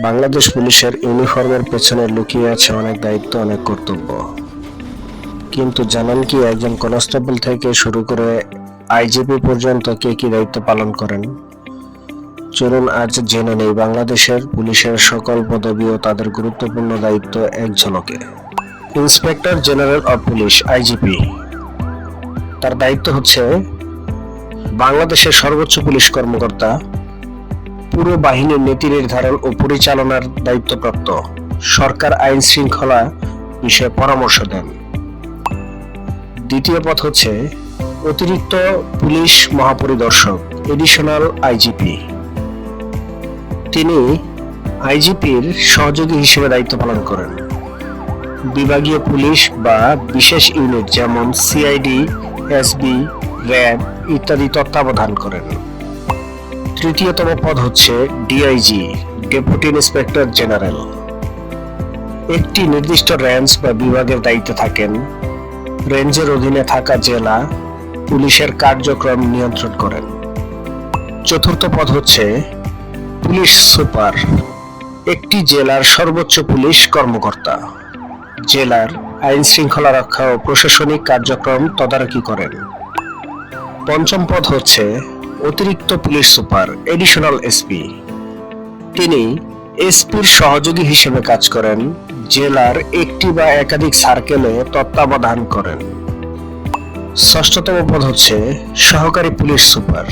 বাংলাদেশ পুলিশের ইউনিফর্মের পেছনে লুকিয়ে আছে অনেক দায়িত্ব, অনেক কর্তব্য। কিন্তু জানেন কি একজন কনস্টেবল থেকে শুরু করে আইজিপি পর্যন্ত কে কি দায়িত্ব পালন করেন? চলুন আজ জেনে নেই বাংলাদেশের পুলিশের সকল পদবি ও তাদের গুরুত্বপূর্ণ দায়িত্ব এক ঝলকে inspector general of police, IGP. তার দায়িত্ব হচ্ছে বাংলাদেশের সর্বোচ্চ পুলিশ কর্মকর্তা পুরো বাহিনীর নীতি নির্ধারণ ও পরিচালনার দায়িত্বপ্রাপ্ত। সরকার আইন শৃঙ্খলা বিষয়ে পরামর্শ দেন। দ্বিতীয় পথ হচ্ছে অতিরিক্ত পুলিশ মহাপরিদর্শক এডিশনাল আইজিপি তিনি আইজিপির সহযোগী হিসেবে দায়িত্ব পালন করেন। বিভাগীয় পুলিশ বা বিশেষ ইউনিট যেমন সিআইডি এসবি র্যাব ইত্যাদি তত্ত্বাবধান করেন। তৃতীয়তম পদ হচ্ছে ডিআইজি ডেপুটি ইন্সপেক্টর জেনারেল একটি নির্দিষ্ট রেঞ্জ বা বিভাগের দায়িত্বে থাকেন। রেঞ্জের অধীনে থাকা জেলা, পুলিশের কার্যক্রম নিয়ন্ত্রণ করেন। চতুর্থ পদ হচ্ছে পুলিশ সুপার। একটি জেলার সর্বোচ্চ পুলিশ কর্মকর্তা। জেলার আইন শৃঙ্খলা রক্ষা ও প্রশাসনিক কার্যক্রম তদারকি করেন। পঞ্চম পদ হচ্ছে অতিরিক্ত পুলিশ সুপার এডিশনাল এসপি তিনি এসপির সহযোগী হিসেবে কাজ করেন, জেলার একটি বা একাধিক সার্কেলে তত্ত্বাবধান করেন। ষষ্ঠতম পদ হচ্ছে সহকারী পুলিশ সুপার।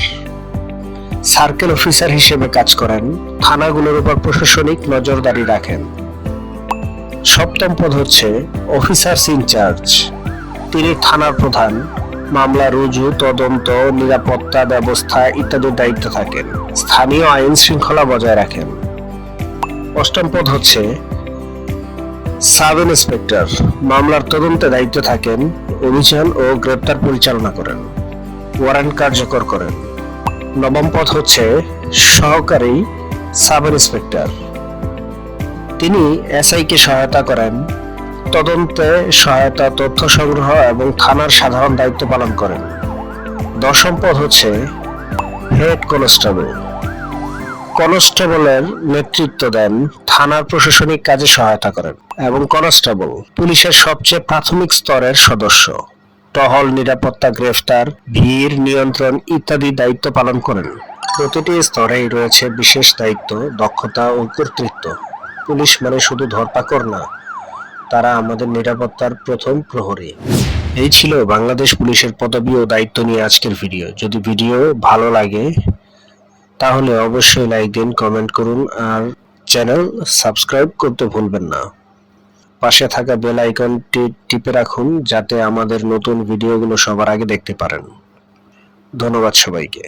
সার্কেল অফিসার হিসেবে কাজ করেন, থানাগুলোর উপর প্রশাসনিক নজরদারি রাখেন। সপ্তম পদ হচ্ছে অফিসার্স ইনচার্জ তিনি থানার প্রধান মামলা, রুজু, তদন্ত, নিরাপত্তা ব্যবস্থা ইত্যাদির দায়িত্ব থাকেন। স্থানীয় আইন শৃঙ্খলা বজায় রাখেন। অষ্টম পদ হচ্ছে সাব ইন্সপেক্টর মামলার তদন্তে দায়িত্ব থাকেন, অভিযান ও গ্রেপ্তার পরিচালনা করেন, ওয়ারেন্ট কার্যকর করেন। নবম পদ হচ্ছে সহকারী সাব ইন্সপেক্টর তিনি এসআইকে সহায়তা করেন তদন্তে সহায়তা, তথ্য সংগ্রহ এবং থানার সাধারণ দায়িত্ব পালন করেন। দশম পদ হচ্ছে হেড কনস্টেবল। কনস্টেবলের নেতৃত্ব দেন থানার প্রশাসনিক কাজে সহায়তা করেন এবং কনস্টেবল পুলিশের সবচেয়ে প্রাথমিক স্তরের সদস্য। টহল, নিরাপত্তা, গ্রেফতার, ভিড়, নিয়ন্ত্রণ ইত্যাদি দায়িত্ব পালন করেন। প্রতিটি স্তরেই রয়েছে বিশেষ দায়িত্ব, দক্ষতা ও কর্তৃত্ব। পুলিশ মানে শুধু ধরপাকড় না তারা আমাদের নিরাপত্তার প্রথম প্রহরী। এই ছিল বাংলাদেশ পুলিশের পদবি ও দায়িত্ব নিয়ে আজকের ভিডিও। যদি ভিডিও ভালো লাগে, তাহলে অবশ্যই লাইক দিন, কমেন্ট করুন, আর চ্যানেল সাবস্ক্রাইব করতে ভুলবেন না। পাশে থাকা বেল আইকনটি টিপে রাখুন, যাতে আমাদের নতুন ভিডিওগুলো সবার আগে দেখতে পারেন। ধন্যবাদ সবাইকে।